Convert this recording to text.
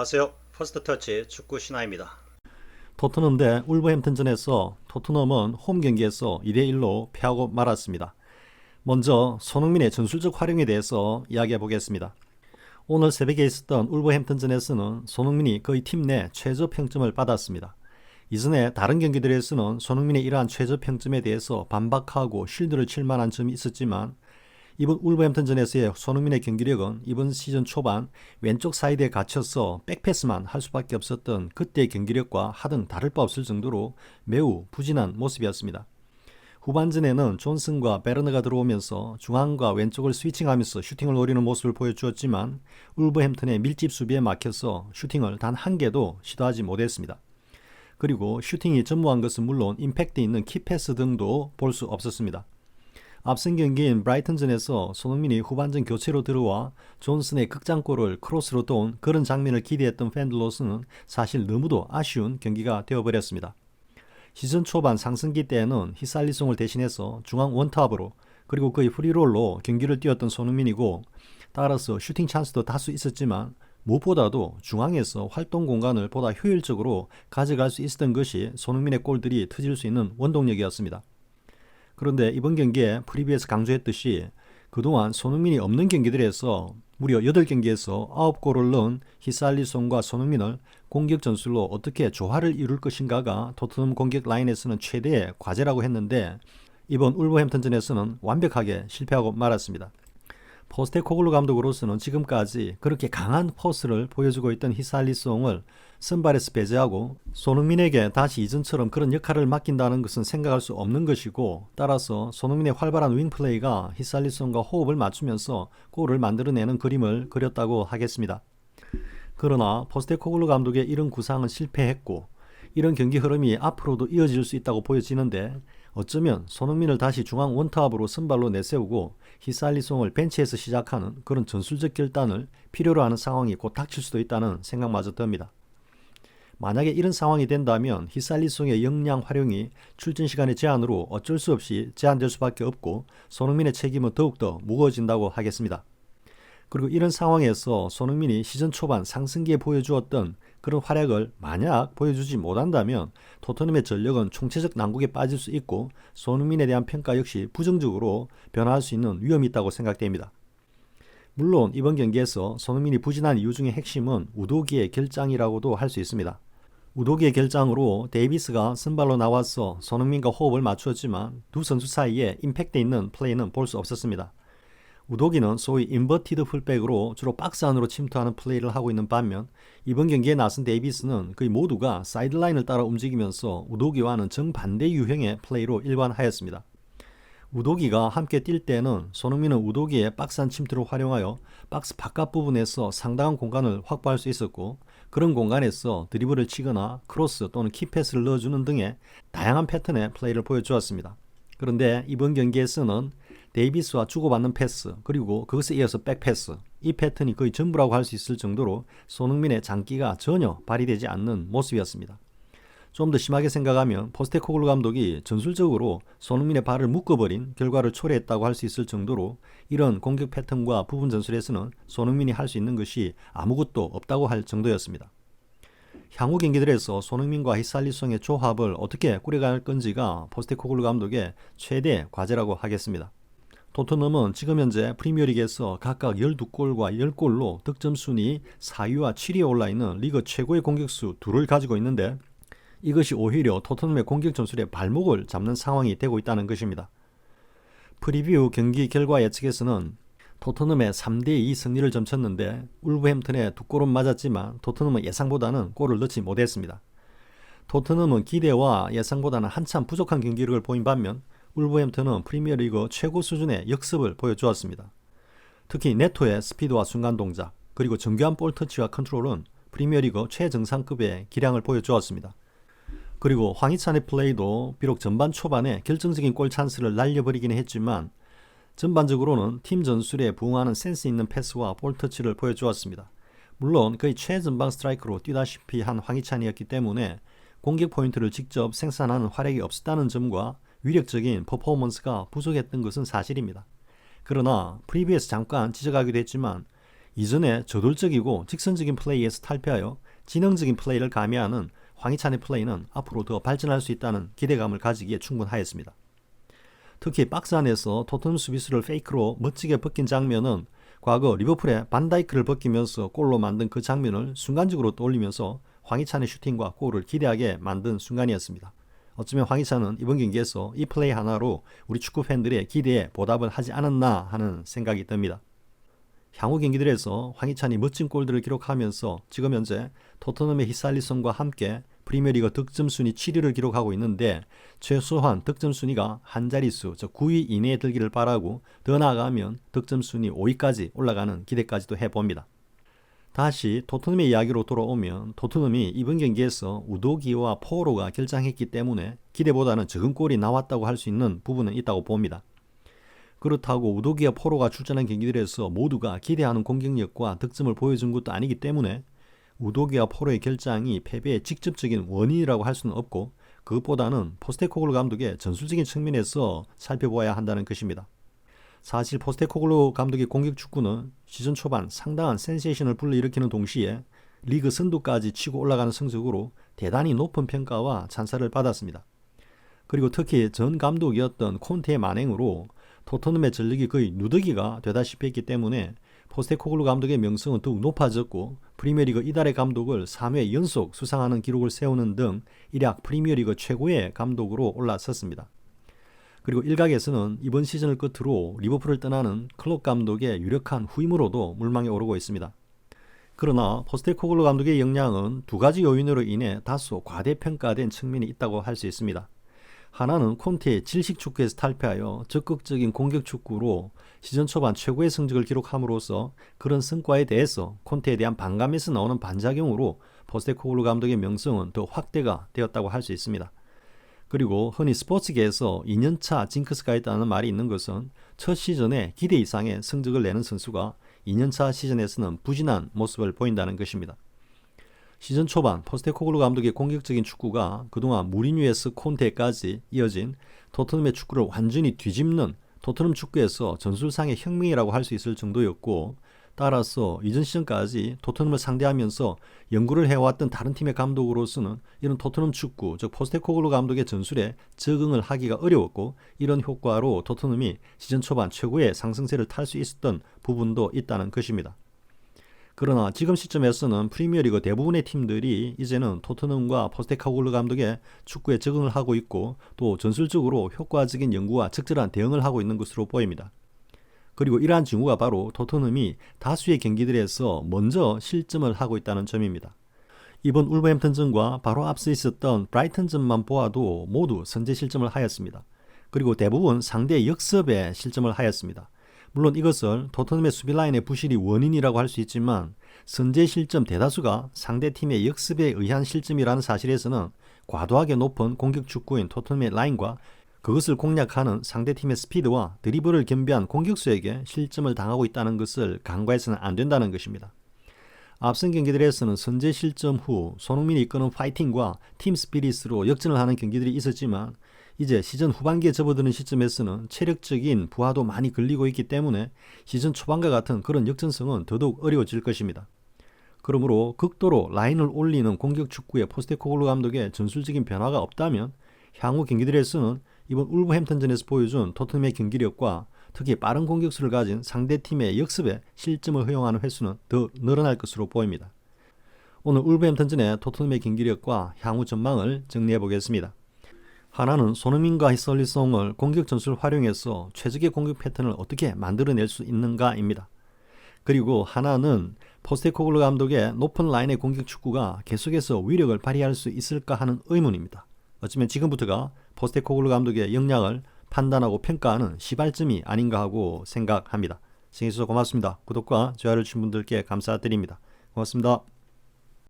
안녕하세요. 퍼스트 터치 축구 신화입니다. 토트넘 대 울버햄튼전에서 토트넘은 홈 경기에서 2대 1로 패하고 말았습니다. 먼저 손흥민의 전술적 활용에 대해서 이야기해 보겠습니다. 오늘 새벽에 있었던 울버햄튼전에서는 손흥민이 거의 팀 내 최저 평점을 받았습니다. 이전에 다른 경기들에서는 손흥민의 이러한 최저 평점에 대해서 반박하고 쉴드를 칠 만한 점이 있었지만 이번 울버햄튼전에서의 손흥민의 경기력은 이번 시즌 초반 왼쪽 사이드에 갇혀서 백패스만 할 수밖에 없었던 그때의 경기력과 하등 다를 바 없을 정도로 매우 부진한 모습이었습니다. 후반전에는 존슨과 베르너가 들어오면서 중앙과 왼쪽을 스위칭하면서 슈팅을 노리는 모습을 보여주었지만 울버햄튼의 밀집 수비에 막혀서 슈팅을 단 한 개도 시도하지 못했습니다. 그리고 슈팅이 전무한 것은 물론 임팩트 있는 키패스 등도 볼 수 없었습니다. 앞선 경기인 브라이튼전에서 손흥민이 후반전 교체로 들어와 존슨의 극장골을 크로스로 도운 그런 장면을 기대했던 팬들로서는 사실 너무도 아쉬운 경기가 되어버렸습니다. 시즌 초반 상승기 때에는 히살리송을 대신해서 중앙 원탑으로 그리고 거의 프리롤로 경기를 뛰었던 손흥민이고 따라서 슈팅 찬스도 다수 있었지만 무엇보다도 중앙에서 활동 공간을 보다 효율적으로 가져갈 수 있었던 것이 손흥민의 골들이 터질 수 있는 원동력이었습니다. 그런데 이번 경기에 프리뷰에서 강조했듯이 그동안 손흥민이 없는 경기들에서 무려 8경기에서 9골을 넣은 히살리송과 손흥민을 공격 전술로 어떻게 조화를 이룰 것인가가 토트넘 공격 라인에서는 최대의 과제라고 했는데 이번 울버햄튼전에서는 완벽하게 실패하고 말았습니다. 포스테코글루 감독으로서는 지금까지 그렇게 강한 포스를 보여주고 있던 히살리송을 선발에서 배제하고 손흥민에게 다시 이전처럼 그런 역할을 맡긴다는 것은 생각할 수 없는 것이고 따라서 손흥민의 활발한 윙플레이가 히살리송과 호흡을 맞추면서 골을 만들어내는 그림을 그렸다고 하겠습니다. 그러나 포스테코글루 감독의 이런 구상은 실패했고 이런 경기 흐름이 앞으로도 이어질 수 있다고 보여지는데 어쩌면 손흥민을 다시 중앙 원탑으로 선발로 내세우고 히살리송을 벤치에서 시작하는 그런 전술적 결단을 필요로 하는 상황이 곧 닥칠 수도 있다는 생각마저 듭니다. 만약에 이런 상황이 된다면 히살리송의 역량 활용이 출전 시간의 제한으로 어쩔 수 없이 제한될 수밖에 없고 손흥민의 책임은 더욱더 무거워진다고 하겠습니다. 그리고 이런 상황에서 손흥민이 시즌 초반 상승기에 보여주었던 그런 활약을 만약 보여주지 못한다면 토트넘의 전력은 총체적 난국에 빠질 수 있고 손흥민에 대한 평가 역시 부정적으로 변화할 수 있는 위험이 있다고 생각됩니다. 물론 이번 경기에서 손흥민이 부진한 이유 중의 핵심은 우도기의 결장이라고도 할 수 있습니다. 우도기의 결장으로 데이비스가 선발로 나와서 손흥민과 호흡을 맞추었지만 두 선수 사이에 임팩트 있는 플레이는 볼 수 없었습니다. 우도기는 소위 인버티드 풀백으로 주로 박스 안으로 침투하는 플레이를 하고 있는 반면 이번 경기에 나선 데이비스는 거의 모두가 사이드라인을 따라 움직이면서 우도기와는 정반대 유형의 플레이로 일관하였습니다. 우도기가 함께 뛸 때는 손흥민은 우도기의 박스 안 침투를 활용하여 박스 바깥 부분에서 상당한 공간을 확보할 수 있었고 그런 공간에서 드리블을 치거나 크로스 또는 키패스를 넣어주는 등의 다양한 패턴의 플레이를 보여주었습니다. 그런데 이번 경기에서는 데이비스와 주고받는 패스 그리고 그것에 이어서 백패스 이 패턴이 거의 전부라고 할 수 있을 정도로 손흥민의 장기가 전혀 발휘되지 않는 모습이었습니다. 좀 더 심하게 생각하면 포스테코글루 감독이 전술적으로 손흥민의 발을 묶어버린 결과를 초래했다고 할 수 있을 정도로 이런 공격 패턴과 부분 전술에서는 손흥민이 할 수 있는 것이 아무것도 없다고 할 정도였습니다. 향후 경기들에서 손흥민과 히살리송의 조합을 어떻게 꾸려갈 건지가 포스테코글루 감독의 최대 과제라고 하겠습니다. 토트넘은 지금 현재 프리미어리그에서 각각 12골과 10골로 득점 순위 4위와 7위에 올라 있는 리그 최고의 공격수 둘을 가지고 있는데 이것이 오히려 토트넘의 공격 전술의 발목을 잡는 상황이 되고 있다는 것입니다. 프리뷰 경기 결과 예측에서는 토트넘의 3대2 승리를 점쳤는데 울브햄튼에 두 골은 맞았지만 토트넘은 예상보다는 골을 넣지 못했습니다. 토트넘은 기대와 예상보다는 한참 부족한 경기력을 보인 반면 울버햄튼은 프리미어리그 최고 수준의 역습을 보여주었습니다. 특히 네토의 스피드와 순간 동작 그리고 정교한 볼 터치와 컨트롤은 프리미어리그 최정상급의 기량을 보여주었습니다. 그리고 황희찬의 플레이도 비록 전반 초반에 결정적인 골 찬스를 날려버리긴 했지만 전반적으로는 팀 전술에 부응하는 센스 있는 패스와 볼 터치를 보여주었습니다. 물론 거의 최전방 스트라이크로 뛰다시피 한 황희찬이었기 때문에 공격 포인트를 직접 생산하는 활약이 없었다는 점과 위력적인 퍼포먼스가 부족했던 것은 사실입니다. 그러나 프리뷰에서 잠깐 지적하기도 했지만 이전에 저돌적이고 직선적인 플레이에서 탈피하여 지능적인 플레이를 가미하는 황희찬의 플레이는 앞으로 더 발전할 수 있다는 기대감을 가지기에 충분하였습니다. 특히 박스 안에서 토트넘 수비수를 페이크로 멋지게 벗긴 장면은 과거 리버풀의 반다이크를 벗기면서 골로 만든 그 장면을 순간적으로 떠올리면서 황희찬의 슈팅과 골을 기대하게 만든 순간이었습니다. 어쩌면 황희찬은 이번 경기에서 이 플레이 하나로 우리 축구 팬들의 기대에 보답을 하지 않았나 하는 생각이 듭니다. 향후 경기들에서 황희찬이 멋진 골들을 기록하면서 지금 현재 토트넘의 히살리선과 함께 프리미어리그 득점 순위 7위를 기록하고 있는데 최소한 득점 순위가 한 자릿수, 즉 9위 이내에 들기를 바라고 더 나아가면 득점 순위 5위까지 올라가는 기대까지도 해봅니다. 다시 토트넘의 이야기로 돌아오면 토트넘이 이번 경기에서 우도기와 포로가 결장했기 때문에 기대보다는 적은 골이 나왔다고 할 수 있는 부분은 있다고 봅니다. 그렇다고 우도기와 포로가 출전한 경기들에서 모두가 기대하는 공격력과 득점을 보여준 것도 아니기 때문에 우도기와 포로의 결장이 패배의 직접적인 원인이라고 할 수는 없고 그것보다는 포스테코글루 감독의 전술적인 측면에서 살펴보아야 한다는 것입니다. 사실 포스테코글루 감독의 공격 축구는 시즌 초반 상당한 센세이션을 불러일으키는 동시에 리그 선두까지 치고 올라가는 성적으로 대단히 높은 평가와 찬사를 받았습니다. 그리고 특히 전 감독이었던 콘테의 만행으로 토트넘의 전력이 거의 누더기가 되다시피 했기 때문에 포스테코글루 감독의 명성은 더욱 높아졌고 프리미어리그 이달의 감독을 3회 연속 수상하는 기록을 세우는 등 일약 프리미어리그 최고의 감독으로 올라섰습니다. 그리고 일각에서는 이번 시즌을 끝으로 리버풀을 떠나는 클럽 감독의 유력한 후임으로도 물망에 오르고 있습니다. 그러나 포스테코글루 감독의 역량은 두 가지 요인으로 인해 다소 과대평가된 측면이 있다고 할 수 있습니다. 하나는 콘테의 질식 축구에서 탈피하여 적극적인 공격 축구로 시즌 초반 최고의 성적을 기록함으로써 그런 성과에 대해서 콘테에 대한 반감에서 나오는 반작용으로 포스테코글루 감독의 명성은 더 확대가 되었다고 할 수 있습니다. 그리고 흔히 스포츠계에서 2년차 징크스가 있다는 말이 있는 것은 첫 시즌에 기대 이상의 성적을 내는 선수가 2년차 시즌에서는 부진한 모습을 보인다는 것입니다. 시즌 초반 포스테코글루 감독의 공격적인 축구가 그동안 무리뉴에서 콘테까지 이어진 토트넘의 축구를 완전히 뒤집는 토트넘 축구에서 전술상의 혁명이라고 할 수 있을 정도였고 따라서 이전 시즌까지 토트넘을 상대하면서 연구를 해왔던 다른 팀의 감독으로서는 이런 토트넘 축구, 즉 포스테코글루 감독의 전술에 적응을 하기가 어려웠고 이런 효과로 토트넘이 시즌 초반 최고의 상승세를 탈 수 있었던 부분도 있다는 것입니다. 그러나 지금 시점에서는 프리미어리그 대부분의 팀들이 이제는 토트넘과 포스테코글루 감독의 축구에 적응을 하고 있고 또 전술적으로 효과적인 연구와 적절한 대응을 하고 있는 것으로 보입니다. 그리고 이러한 징후가 바로 토트넘이 다수의 경기들에서 먼저 실점을 하고 있다는 점입니다. 이번 울버햄튼전과 바로 앞서 있었던 브라이튼전만 보아도 모두 선제 실점을 하였습니다. 그리고 대부분 상대 역습에 실점을 하였습니다. 물론 이것을 토트넘의 수비 라인의 부실이 원인이라고 할 수 있지만 선제 실점 대다수가 상대 팀의 역습에 의한 실점이라는 사실에서는 과도하게 높은 공격 축구인 토트넘의 라인과 그것을 공략하는 상대팀의 스피드와 드리블을 겸비한 공격수에게 실점을 당하고 있다는 것을 간과해서는 안 된다는 것입니다. 앞선 경기들에서는 선제 실점 후 손흥민이 이끄는 파이팅과 팀 스피릿으로 역전을 하는 경기들이 있었지만 이제 시즌 후반기에 접어드는 시점에서는 체력적인 부하도 많이 걸리고 있기 때문에 시즌 초반과 같은 그런 역전성은 더더욱 어려워질 것입니다. 그러므로 극도로 라인을 올리는 공격 축구의 포스테코글루 감독의 전술적인 변화가 없다면 향후 경기들에서는 이번 울버햄튼전에서 보여준 토트넘의 경기력과 특히 빠른 공격수를 가진 상대팀의 역습에 실점을 허용하는 횟수는 더 늘어날 것으로 보입니다. 오늘 울버햄튼전의 토트넘의 경기력과 향후 전망을 정리해 보겠습니다. 하나는 손흥민과 히설리송을 공격 전술 활용해서 최적의 공격 패턴을 어떻게 만들어낼 수 있는가입니다. 그리고 하나는 포스테코글루 감독의 높은 라인의 공격 축구가 계속해서 위력을 발휘할 수 있을까 하는 의문입니다. 어쩌면 지금부터가 포스테코글루 감독의 역량을 판단하고 평가하는 시발점이 아닌가 하고 생각합니다. 시청해주셔서 고맙습니다. 구독과 좋아요를 주신 분들께 감사드립니다. 고맙습니다.